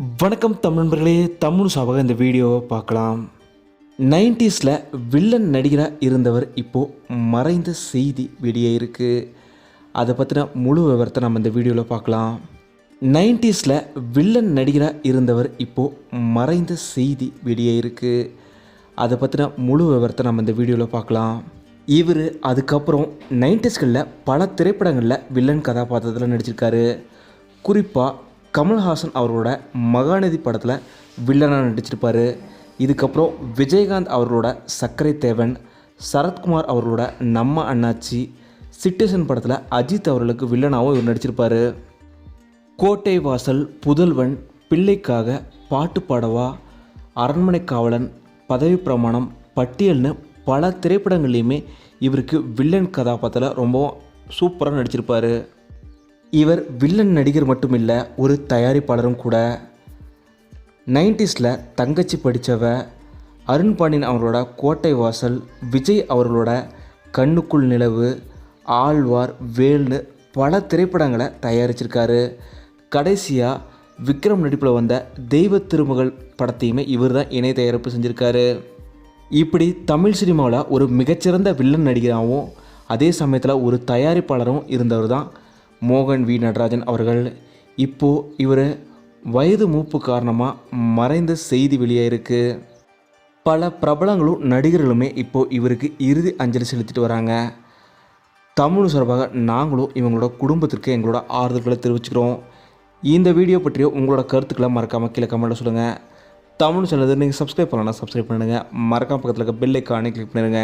வணக்கம் தமிழ் நண்பர்களே தமிழ் சாபாக இந்த வீடியோவை பார்க்கலாம். நைன்டிஸில் வில்லன் நடிகராக இருந்தவர் இப்போது மறைந்த செய்தி வெளியே இருக்குது அதை பற்றின முழு விவரத்தை நம்ம இந்த வீடியோவில் பார்க்கலாம். நைன்டிஸில் வில்லன் நடிகராக இருந்தவர் இப்போது மறைந்த செய்தி வெளியே இருக்குது அதை பற்றின முழு விவரத்தை நம்ம இந்த வீடியோவில் பார்க்கலாம். இவர் அதுக்கப்புறம் நைன்டிஸ்களில் பல திரைப்படங்களில் வில்லன் கதாபாத்திரத்தில் நடிச்சிருக்காரு. குறிப்பாக கமல்ஹாசன் அவரோட மகாநதி படத்தில் வில்லனாக நடிச்சிருப்பார். இதுக்கப்புறம் விஜயகாந்த் அவர்களோட சர்க்கரை தேவன் சரத்குமார் அவர்களோட நம்ம அண்ணாச்சி சிட்டிசன் படத்தில் அஜித் அவர்களுக்கு வில்லனாகவும் இவர் நடிச்சிருப்பார். கோட்டை வாசல் புதல்வன் பிள்ளைக்காக பாட்டு பாடவா அரண்மனை காவலன் பதவி பிரமாணம் பட்டியல்னு பல திரைப்படங்கள்லையுமே இவருக்கு வில்லன் கதாபாத்திரத்தில் ரொம்பவும் சூப்பராக நடிச்சிருப்பார். இவர் வில்லன் நடிகர் மட்டும் இல்லை ஒரு தயாரிப்பாளரும் கூட. நைன்டிஸில் தங்கச்சி படித்தவ அருண் பாண்டியன் அவர்களோட கோட்டை வாசல் விஜய் அவர்களோட கண்ணுக்குள் நிலவு ஆழ்வார் வேல்னு பல திரைப்படங்களை தயாரிச்சிருக்காரு. கடைசியாக விக்ரம் நடிப்பில் வந்த தெய்வ திருமகள் படத்தையுமே இவர் தான் இணை தயாரிப்பு செஞ்சுருக்காரு. இப்படி தமிழ் சினிமாவில் ஒரு மிகச்சிறந்த வில்லன் நடிகராகவும் அதே சமயத்தில் ஒரு தயாரிப்பாளரும் இருந்தவர் தான் மோகன் வி. நடராஜன் அவர்கள் இப்போது இவர் வயது மூப்பு காரணமாக மறைந்த செய்தி வெளியாயிருக்கு பல பிரபலங்களும் நடிகர்களுமே இப்போது இவருக்கு இறுதி அஞ்சலி செலுத்திட்டு வராங்க. தமிழ் சார்பாக நாங்களும் இவங்களோட குடும்பத்திற்கு எங்களோட ஆறுதல்களை தெரிவிச்சுக்கிறோம். இந்த வீடியோ பற்றிய உங்களோட கருத்துக்களை மறக்காமல் கீழே கமெண்ட்டில் சொல்லுங்கள் தமிழ் சேனல் நீங்கள் சப்ஸ்கிரைப் பண்ணலாம் சப்ஸ்கிரைப் பண்ணுங்கள் மறக்காம பக்கத்தில் இருக்க பெல் ஐக்கானே கிளிக் பண்ணிடுங்க